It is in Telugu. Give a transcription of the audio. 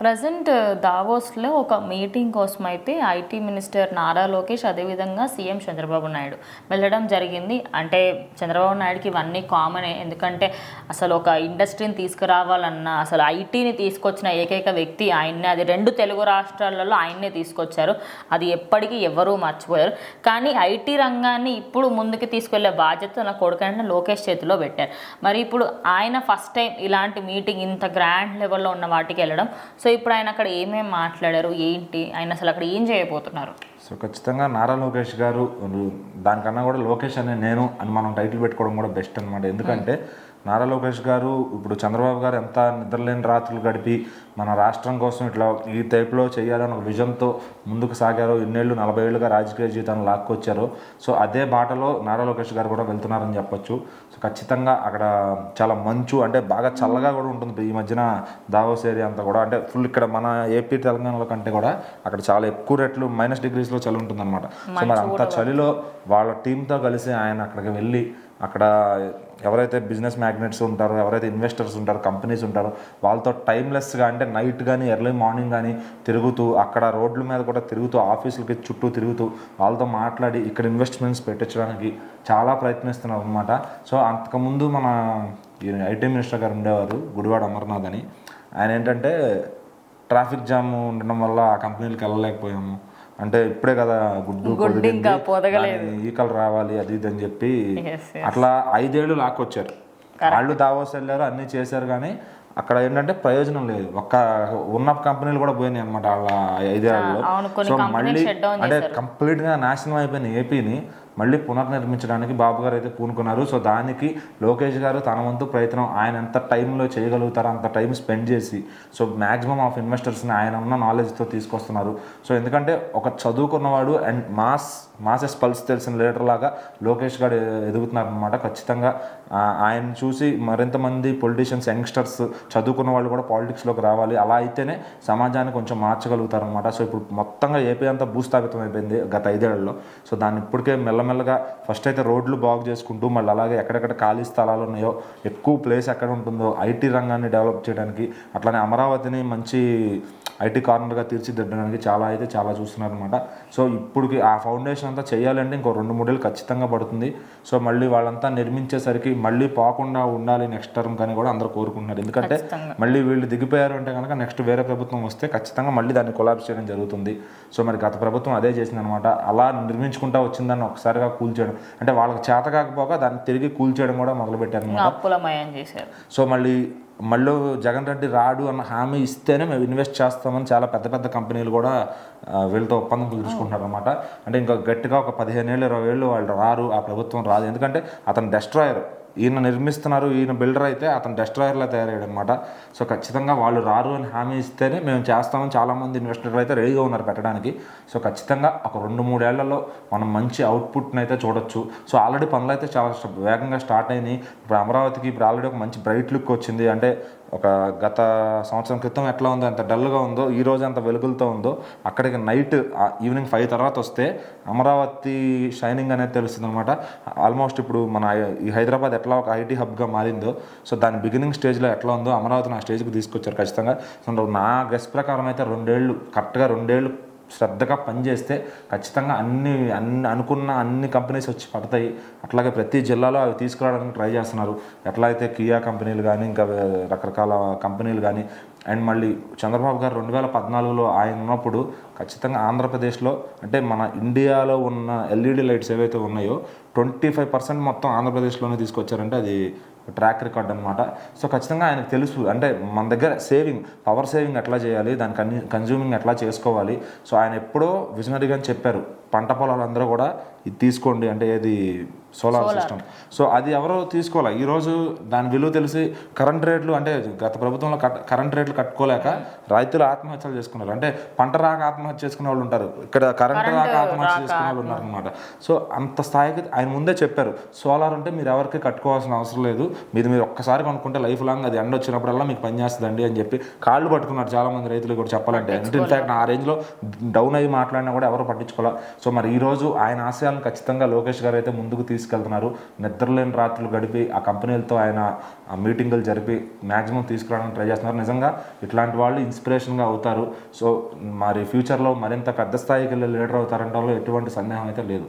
ప్రజెంట్ దావోస్లో ఒక మీటింగ్ కోసం అయితే ఐటీ మినిస్టర్ నారా లోకేష్ అదేవిధంగా సీఎం చంద్రబాబు నాయుడు వెళ్ళడం జరిగింది. అంటే చంద్రబాబు నాయుడుకి ఇవన్నీ కామనే. ఎందుకంటే అసలు ఒక ఇండస్ట్రీని తీసుకురావాలన్నా అసలు ఐటీని తీసుకొచ్చిన ఏకైక వ్యక్తి ఆయన్నే. అది రెండు తెలుగు రాష్ట్రాలలో ఆయన్నే తీసుకొచ్చారు. అది ఎప్పటికీ ఎవరూ మర్చిపోయారు. కానీ ఐటీ రంగాన్ని ఇప్పుడు ముందుకు తీసుకెళ్ళే బాధ్యత నా కొడుకైన లోకేష్ చేతిలో పెట్టారు. మరి ఇప్పుడు ఆయన ఫస్ట్ టైం ఇలాంటి మీటింగ్ ఇంత గ్రాండ్ లెవెల్లో ఉన్న వాటికి వెళ్ళడం సో ఇప్పుడు ఆయన అక్కడ ఏమేమి మాట్లాడారు ఏంటి ఆయన అసలు అక్కడ ఏం చేయబోతున్నారు? సో ఖచ్చితంగా నారా లోకేష్ గారు దానికన్నా కూడా లోకేష్ అనే నేను అని మనం టైటిల్ పెట్టుకోవడం కూడా బెస్ట్ అనమాట ఎందుకంటే నారా లోకేష్ గారు ఇప్పుడు చంద్రబాబు గారు ఎంత నిద్రలేని రాత్రులు గడిపి మన రాష్ట్రం కోసం ఇట్లా ఈ టైప్లో చేయాలని ఒక విజన్తో ముందుకు సాగారో ఇన్నేళ్ళు నలభై ఏళ్ళుగా రాజకీయ జీవితాన్ని లాక్కొచ్చారో. సో అదే బాటలో నారా లోకేష్ గారు కూడా వెళ్తున్నారని చెప్పొచ్చు. సో ఖచ్చితంగా అక్కడ చాలా మంచు అంటే బాగా చల్లగా కూడా ఉంటుంది. ఈ మధ్యన దావోస్ ఏరియా అంతా కూడా అంటే ఫుల్ ఇక్కడ మన ఏపీ తెలంగాణలో కంటే కూడా అక్కడ చాలా ఎక్కువ రెట్లు మైనస్ డిగ్రీస్లో చలి ఉంటుంది అనమాట సో మరి అంత చలిలో వాళ్ళ టీంతో కలిసి ఆయన అక్కడికి వెళ్ళి అక్కడ ఎవరైతే బిజినెస్ మ్యాగ్నెట్స్ ఉంటారో ఎవరైతే ఇన్వెస్టర్స్ ఉంటారో కంపెనీస్ ఉంటారో వాళ్ళతో టైమ్లెస్గా అంటే నైట్ కానీ ఎర్లీ మార్నింగ్ కానీ తిరుగుతూ అక్కడ రోడ్ల మీద కూడా తిరుగుతూ ఆఫీసులకి చుట్టూ తిరుగుతూ వాళ్ళతో మాట్లాడి ఇక్కడ ఇన్వెస్ట్మెంట్స్ పెట్టించడానికి చాలా ప్రయత్నిస్తున్నారు అనమాట సో అంతకుముందు మన ఐటీ మినిస్టర్ గారు ఉండేవారు గుడివాడ అమర్నాథ్ అని. ఆయన ఏంటంటే ట్రాఫిక్ జామ్ ఉండడం వల్ల ఆ కంపెనీలకు వెళ్ళలేకపోయాము. అంటే ఇప్పుడే కదా గుడ్డు ఇంకా పొదగలేదు. ఈకలు రావాలి అది ఇది అని చెప్పి. అట్లా ఐదేళ్ళు లాక్కొచ్చారు. వాళ్ళు దావోస్ వెళ్ళారు అన్ని చేశారు కానీ అక్కడ ఏంటంటే ప్రయోజనం లేదు. ఒక్క ఉన్న కంపెనీలు కూడా పోయినాయి అనమాట వాళ్ళ కొన్ని సో మళ్ళీ అంటే కంప్లీట్గా నాశనం అయిపోయిన ఏపీని. మళ్ళీ పునర్నిర్మించడానికి బాబు గారు అయితే పూనుకున్నారు. సో దానికి లోకేష్ గారు తన వంతు ప్రయత్నం ఆయన ఎంత టైంలో చేయగలుగుతారో అంత టైం స్పెండ్ చేసి సో మాక్సిమం ఆఫ్ ఇన్వెస్టర్స్ని ఆయన ఉన్న నాలెడ్జ్తో తీసుకొస్తున్నారు. సో ఎందుకంటే ఒక చదువుకున్నవాడు అండ్ మాస్ మాసెస్ పల్స్ తెలిసిన లీడర్ లాగా లోకేష్ గారు ఎదుగుతున్నారు అనమాట ఖచ్చితంగా ఆయన చూసి మరింత మంది పొలిటీషియన్స్ యంగ్స్టర్స్ చదువుకున్న వాళ్ళు కూడా పాలిటిక్స్లోకి రావాలి. అలా అయితేనే సమాజాన్ని కొంచెం మార్చగలుగుతారనమాట సో ఇప్పుడు మొత్తంగా ఏపీ అంతా భూస్థాపితం అయిపోయింది గత ఐదేళ్ళలో. సో దాన్ని ఇప్పటికే మెల్ల మెల్లమెల్లగా ఫస్ట్ అయితే రోడ్లు బాగు చేసుకుంటూ మళ్ళీ అలాగే ఎక్కడెక్కడ ఖాళీ స్థలాలు ఉన్నాయో ఎక్కువ ప్లేస్ ఎక్కడ ఉంటుందో ఐటీ రంగాన్ని డెవలప్ చేయడానికి అట్లానే అమరావతిని మంచి ఐటీ కార్నర్గా తీర్చిదిద్దడానికి చాలా అయితే చాలా చూస్తున్నారు అనమాట సో ఇప్పటికి ఆ ఫౌండేషన్ అంతా చేయాలంటే ఇంకో రెండు మూడేళ్ళు ఖచ్చితంగా పడుతుంది. సో మళ్ళీ వాళ్ళంతా నిర్మించేసరికి మళ్ళీ పోకుండా ఉండాలి నెక్స్ట్ టర్మ్ కానీ కూడా అందరూ కోరుకుంటున్నారు. ఎందుకంటే. మళ్ళీ వీళ్ళు దిగిపోయారు అంటే కనుక నెక్స్ట్ వేరే ప్రభుత్వం వస్తే ఖచ్చితంగా మళ్ళీ దాన్ని కొలాబ్స్ చేయడం జరుగుతుంది. సో మరి గత ప్రభుత్వం అదే చేసింది అనమాట అలా నిర్మించుకుంటా వచ్చిందాన్ని ఒకసారిగా కూల్చేయడం అంటే వాళ్ళకి చేత కాకపోగా దాన్ని తిరిగి కూల్చేయడం కూడా మొదలుపెట్టారు సో మళ్ళీ మళ్ళీ జగన్ రెడ్డి రాడు అన్న హామీ ఇస్తేనే మేము ఇన్వెస్ట్ చేస్తామని చాలా పెద్ద పెద్ద కంపెనీలు కూడా వీళ్ళతో ఒప్పందం కుదుర్చుకుంటున్నారు అనమాట అంటే ఇంకా గట్టిగా ఒక పదిహేను ఏళ్ళు ఇరవై ఏళ్ళు వాళ్ళు రారు ఆ ప్రభుత్వం రాదు. ఎందుకంటే అతను డెస్ట్రాయర్ ఈయన నిర్మిస్తున్నారు ఈయన బిల్డర్ అయితే అతను డెస్ట్రాయర్లా తయారయ్యాడు అనమాట సో ఖచ్చితంగా వాళ్ళు రారు అని హామీ ఇస్తేనే మేము చేస్తామని చాలామంది ఇన్వెస్టర్లు అయితే రెడీగా ఉన్నారు పెట్టడానికి. సో ఖచ్చితంగా ఒక రెండు మూడేళ్ళలో మనం మంచి అవుట్పుట్ని అయితే చూడొచ్చు. సో ఆల్రెడీ పనులు అయితే చాలా వేగంగా స్టార్ట్ అయినాయి. ఇప్పుడు అమరావతికి ఇప్పుడు ఆల్రెడీ ఒక మంచి బ్రైట్ లుక్ వచ్చింది. అంటే ఒక గత సంవత్సరం క్రితం ఎట్లా ఉందో ఎంత డల్గా ఉందో ఈ రోజు ఎంత వెలుగులతో ఉందో అక్కడికి నైట్ ఈవినింగ్ ఫైవ్ తర్వాత వస్తే అమరావతి షైనింగ్ అనేది తెలుస్తుంది అనమాట ఆల్మోస్ట్ ఇప్పుడు మన ఈ హైదరాబాద్ ఎట్లా ఒక ఐటీ హబ్గా మారిందో సో దాని బిగినింగ్ స్టేజ్లో ఎట్లా ఉందో అమరావతిని ఆ స్టేజ్కి తీసుకొచ్చారు ఖచ్చితంగా. సో నా గెస్ ప్రకారం అయితే రెండేళ్ళు కరెక్ట్గా రెండేళ్ళు శ్రద్ధగా పనిచేస్తే ఖచ్చితంగా అన్ని అన్ని అనుకున్న అన్ని కంపెనీస్ వచ్చి పడతాయి. అట్లాగే ప్రతి జిల్లాలో అవి తీసుకురావడానికి ట్రై చేస్తున్నారు. ఎట్లా అయితే కియా కంపెనీలు కానీ ఇంకా రకరకాల కంపెనీలు కానీ అండ్ మళ్ళీ చంద్రబాబు గారు రెండు వేల పద్నాలుగులో ఆయన ఉన్నప్పుడు ఖచ్చితంగా ఆంధ్రప్రదేశ్లో అంటే మన ఇండియాలో ఉన్న ఎల్ఈడి లైట్స్ ఏవైతే ఉన్నాయో ట్వంటీ ఫైవ్ పర్సెంట్ మొత్తం ఆంధ్రప్రదేశ్లోనే తీసుకొచ్చారంటే అది ట్రాక్ రికార్డ్ అనమాట సో ఖచ్చితంగా ఆయనకు తెలుసు. అంటే మన దగ్గర సేవింగ్ పవర్ సేవింగ్ ఎట్లా చేయాలి దాని కన్ కన్జ్యూమింగ్ ఎట్లా చేసుకోవాలి. సో ఆయన ఎప్పుడో విజనరీగా చెప్పారు. పంట పొలాలందరూ కూడా ఇది తీసుకోండి అంటే ఏది సోలార్ సిస్టమ్. సో అది ఎవరో తీసుకోవాలి? ఈరోజు దాని విలువ తెలిసి కరెంట్ రేట్లు అంటే గత ప్రభుత్వంలో కట్ కరెంట్ రేట్లు కట్టుకోలేక రైతులు ఆత్మహత్యలు చేసుకున్నారు. అంటే పంట రాక ఆత్మహత్య చేసుకునే వాళ్ళు ఉంటారు. ఇక్కడ కరెంట్ రాక ఆత్మహత్య చేసుకునే వాళ్ళు ఉన్నారు అనమాట సో అంత స్థాయికి ఆయన ముందే చెప్పారు. సోలార్ అంటే మీరు ఎవరికి కట్టుకోవాల్సిన అవసరం లేదు. మీది మీరు ఒక్కసారి కొనుక్కుంటే లైఫ్ లాంగ్ అది ఎండ వచ్చినప్పుడల్లా మీకు పనిచేస్తుందండి అని చెప్పి కాళ్ళు పట్టుకున్నారు చాలా మంది రైతులు కూడా చెప్పాలంటే. అంటే ఇన్ఫాక్ట్ ఆ రేంజ్లో డౌన్ అయ్యి మాట్లాడినా కూడా ఎవరు పట్టించుకోవాలి? సో మరి ఈరోజు ఆయన ఆశయాలను ఖచ్చితంగా లోకేష్ గారు అయితే ముందుకు తీసుకెళ్తున్నారు. నిద్రలేని రాత్రులు గడిపి ఆ కంపెనీలతో ఆయన మీటింగులు జరిపి మ్యాక్సిమం తీసుకురావడానికి ట్రై చేస్తున్నారు. నిజంగా ఇట్లాంటి వాళ్ళు ఇన్స్పిరేషన్గా అవుతారు. సో మరి ఫ్యూచర్లో మరింత పెద్ద స్థాయికి వెళ్ళి లీడర్ అవుతారంటే ఎటువంటి సందేహం అయితే లేదు.